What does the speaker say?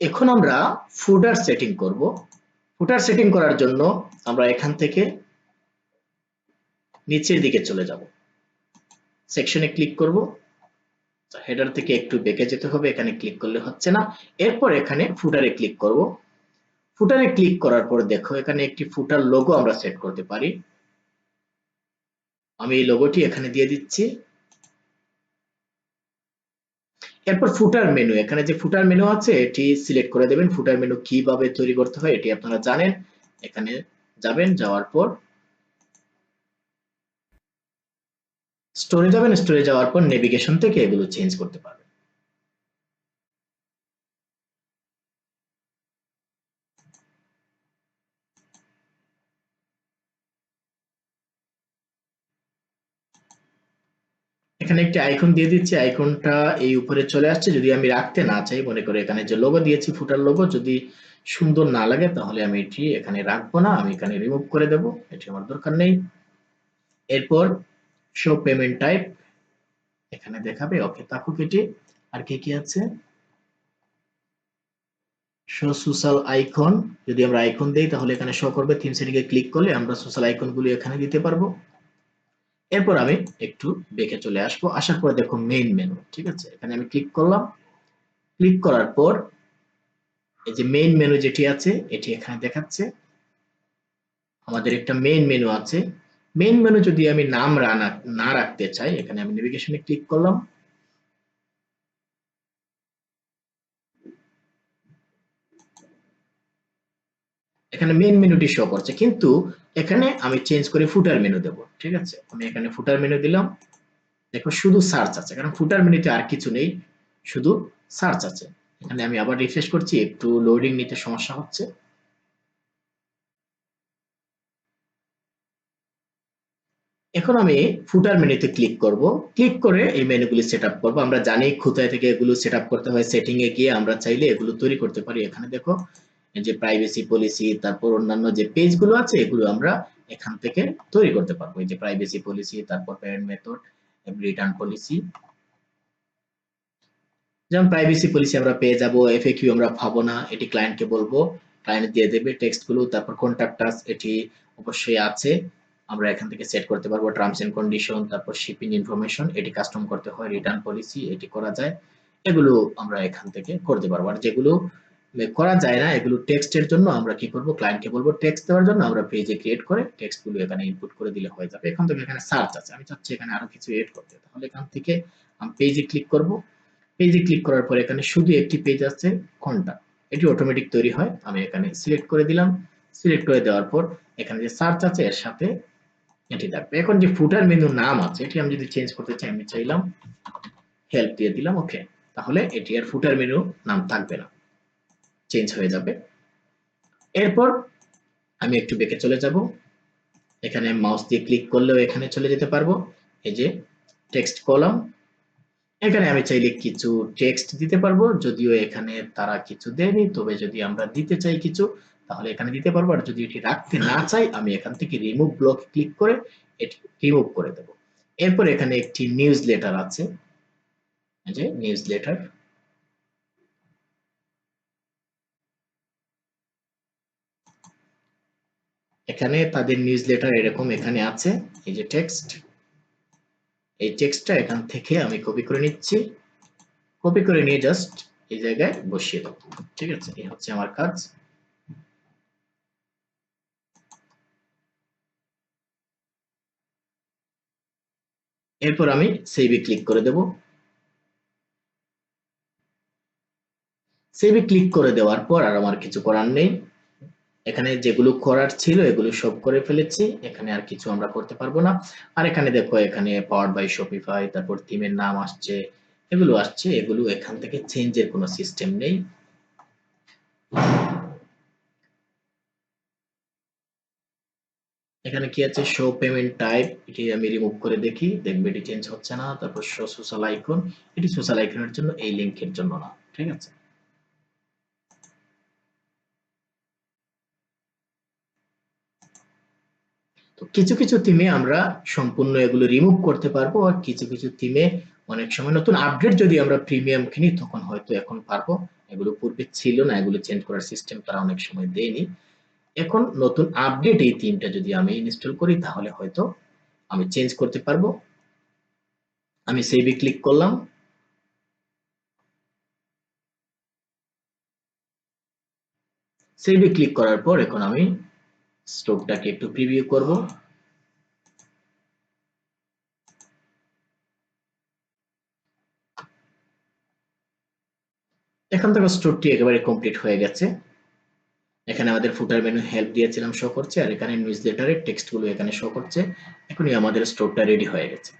এখন আমরা footer setting করব। ফুটার সেটিং করার জন্য আমরা এখান থেকে নিচের দিকে চলে যাব। সেকশনে ক্লিক করব। হেডার থেকে একটু বেঁকে যেতে হবে, এখানে ক্লিক করলে হচ্ছে না। এরপর এখানে ফুটারে ক্লিক করব। ফুটারে ক্লিক করার পর দেখো, এখানে একটি ফুটার লোগো আমরা সেট করতে পারি। আমি এই লোগোটি এখানে দিয়ে দিচ্ছি। এরপর ফুটার মেনু এখানে যে ফুটার মেনু আছে, এটি সিলেক্ট করে দেবেন। ফুটার মেনু কীভাবে তৈরি করতে হয়, এটি আপনারা জানেন। এখানে যাবেন, যাওয়ার পর স্টোরে যাবেন স্টোরে যাওয়ার পর নেভিগেশন থেকে এগুলো চেঞ্জ করতে পারবেন। এখানে একটি আইকন দিয়ে দিচ্ছি। আইকনটা এই উপরে চলে আসছে। যদি আমি রাখতে না চাই, মনে করে এখানে যে লোগো দিয়েছি, ফুটার লোগো যদি সুন্দর না লাগে, তাহলে আমি এটি এখানে রাখব না। আমি এখানে রিমুভ করে দেব। এটি আমার দরকার নেই। এরপর শো পেমেন্ট টাইপ এখানে দেখাবে। ওকে থাকুক এটি। আর কি কি আছে? শো সোশ্যাল আইকন যদি আমরা আইকন দেই, তাহলে এখানে শো করবে। থিম সেটিং এ ক্লিক করলে আমরা সোশ্যাল আইকন গুলি এখানে দিতে পারব। এরপর আমি একটু বেঁকে চলে আসব। আসার পর দেখো মেইন মেনু ঠিক আছে? এখানে আমি ক্লিক করলাম। ক্লিক করার পর এই যে মেইন মেনু যেটি আছে, এটি এখানে দেখাচ্ছে। আমাদের একটা মেইন মেনু আছে। মেইন মেনু যদি আমি নাম না রাখতে চাই, এখানে আমি নেভিগেশনে ক্লিক করলাম। এখানে মেইন মেনুটি শো করছে। কিন্তু এখানে আমি চেঞ্জ করে ফুটার মেনু দেব, ঠিক আছে? আমি এখানে ফুটার মেনু দিলাম। দেখো শুধু সার্চ আছে, কারণ ফুটার মেনুতে আর কিছু নেই, শুধু সার্চ আছে। এখানে আমি আবার রিফ্রেশ করছি, একটু লোডিং নিতে সমস্যা হচ্ছে। এখন আমি ফুটার মেনুতে ক্লিক করব। ক্লিক করে এই মেনুগুলি সেট আপ করব। আমরা জানি কোথায় থেকে এগুলো সেট আপ করতে হয় সেটিং এ গিয়ে আমরা চাইলে এগুলো তৈরি করতে পারি। এখানে দেখো যে প্রাইভেসি পলিসি তারপর অন্যান্য যে পেজগুলো আছে, এগুলো আমরা এখান থেকে তৈরি করতে পারব। এই যে প্রাইভেসি পলিসি তারপর পেমেন্ট মেথড রিটার্ন পলিসি যেমন প্রাইভেসি পলিসি আমরা পেয়ে যাব এফএকিউ আমরা পাবো না, এটি ক্লায়েন্টকে বলব ক্লায়েন্ট দিয়ে দেবে টেক্সটগুলো, তারপর কন্ট্যাক্ট আস এটি অবশ্যই আছে। আমরা এখান থেকে সেট করতে পারব টার্মস এন্ড কন্ডিশন তারপর শিপিং ইনফরমেশন এটি কাস্টম করতে হয় রিটার্ন পলিসি এটি করা যায়। এগুলো আমরা এখান থেকে করতে পারব। আর যেগুলো করা যায় না, এগুলো টেক্সটের জন্য আমরা কি করব? ক্লায়েন্টকে বলব টেক্সট দেওয়ার জন্য, আমরা পেজে ক্রিয়েট করে টেক্সটগুলো এখানে ইনপুট করে দিলে হয়ে যাবে। এখন থেকে এখানে সার্চ আছে, আমি চাচ্ছি এখানে আরও কিছু এড করতে। তাহলে এখান থেকে আমি পেজে ক্লিক করব। পেজে ক্লিক করার পর এখানে শুধু একটি পেজ আছে, কোনটা? এটি অটোমেটিক তৈরি হয়, আমি এখানে সিলেক্ট করে দিলাম। সিলেক্ট করে দেওয়ার পর এখানে যে সার্চ আছে, এর সাথে এটি থাকবে। এখন যে ফুটার মেনুর নাম আছে, এটি আমি যদি চেঞ্জ করতে চাই, আমি চাইলাম হেল্প দিয়ে দিলাম ওকে তাহলে এটি আর ফুটার মেনু নাম থাকবে না। চেঞ্জ হয়ে যাবে। এরপর আমি একটু বেঁকে চলে যাব। এখানে মাউস দিয়ে ক্লিক করলেও এখানে চলে যেতে পারব। এই যে টেক্সট কলাম এখানে আমি চাইলে কিছু টেক্সট দিতে পারব। যদিও এখানে তারা কিছু দেয়নি, তবে যদি আমরা দিতে চাই কিছু, তাহলে এখানে দিতে পারব। আর যদি এটি রাখতে না চাই, আমি এখান থেকে রিমুভ ব্লক ক্লিক করে এটি রিমুভ করে দেব। এরপর এখানে একটি নিউজ লেটার আছে যে নিউজ লেটার এখানে তাদের নিউজ লেটার এরকম এখানে আছে। এই যে টেক্সট এই টেক্সটটা এখান থেকে আমি কপি করে নিচ্ছি। কপি করে নিয়ে জাস্ট এই জায়গায় বসিয়ে দেবো। ঠিক আছে? এই হচ্ছে আমার কাজ। এরপর আমি সেভে ক্লিক করে দেব। সেভে ক্লিক করে দেওয়ার পর আর আমার কিছু করার নেই। এখানে যেগুলো করার ছিল, এগুলো সব করে ফেলেছি। এখানে আর কিছু আমরা করতে পারব না। আর এখানে দেখো, এখানে পাওয়ার বাই শপিফাই তারপর থিমের নাম আসছে, এগুলো আসছে। এগুলো এখান থেকে চেঞ্জের কোনো সিস্টেম নেই। এখানে কি আছে? শো পেমেন্ট টাইপ এটি আমি রিমুভ করে দেখি। দেখবে এটি চেঞ্জ হচ্ছে না। তারপর শো সোশ্যাল আইকন এটি সোশ্যাল আইকনের জন্য এই লিঙ্কের জন্য না। ঠিক আছে? তো কিছু কিছু থিমে আমরা সম্পূর্ণ এগুলো রিমুভ করতে পারব আর কিছু কিছু থিমে অনেক সময় নতুন আপডেট যদি আমরা প্রিমিয়াম কিনি, তখন হয়তো এখন পারব। এগুলো পূর্বে ছিল না, এগুলো চেঞ্জ করার সিস্টেম তারা অনেক সময় দেয়নি। এখন নতুন আপডেট এই থিমটা যদি আমি ইনস্টল করি, তাহলে হয়তো আমি চেঞ্জ করতে পারব। আমি সেভে ক্লিক করলাম। সেভে ক্লিক করার পর এখন আমি স্টোরটাকে একটু প্রিভিউ করব। এখন থেকে স্টোরটি একেবারে কমপ্লিট হয়ে গেছে। এখানে আমাদের ফুটার মেনু হেল্প দিয়েছিলাম শো করছে, আর এখানে নিউজ লেটারের টেক্সটগুলো এখানে শো করছে। এখনই আমাদের স্টোরটা রেডি হয়ে গেছে।